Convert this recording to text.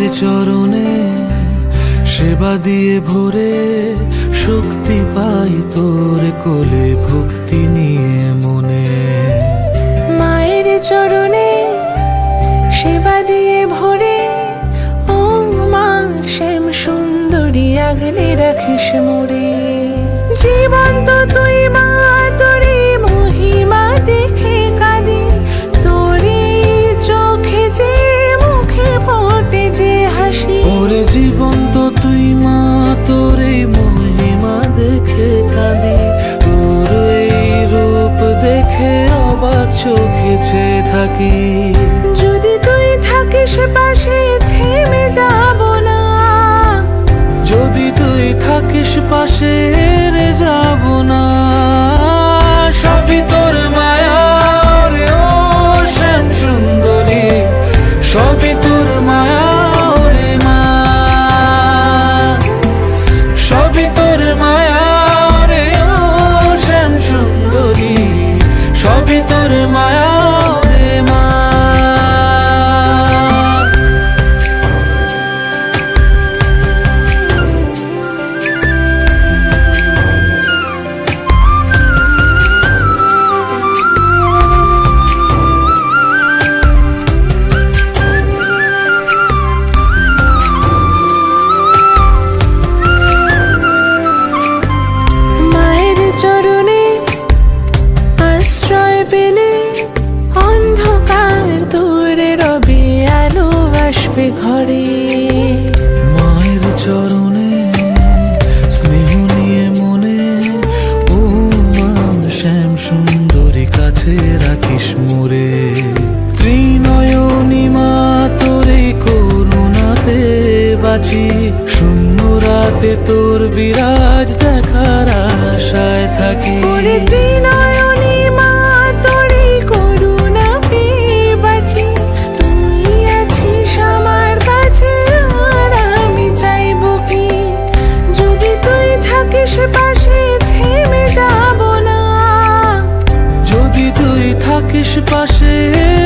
মায়ের চরণে সেবা দিয়ে ভরে শক্তি পাই তোর কোলে ভক্তি নিয়ে মনে। মায়ের চরণে সেবা দিয়ে ভরে, ও মা শ্যাম সুন্দরী আগলে রাখিস মোরে। জীবন চোখে চেয়ে থাকি। যদি তুই থাকিস পাশে থেমে যাব না। যদি তুই থাকিস পাশে রে যাব না। সবই তোর মায়া রে ও শ্যাম সুন্দরী। সবই তোর মায়া আসবে ঘরে। মায়ের চরণে, স্নেহ নিয়ে মনে, ও মা, শ্যাম সুন্দরী কাছে রাখিস মোরে। ত্রিনয়নী মা, তোরে করুণা পে বাঁচি। শূন্য রাতে তোর বিরাজ দেখার তুই থাকিস পাশে।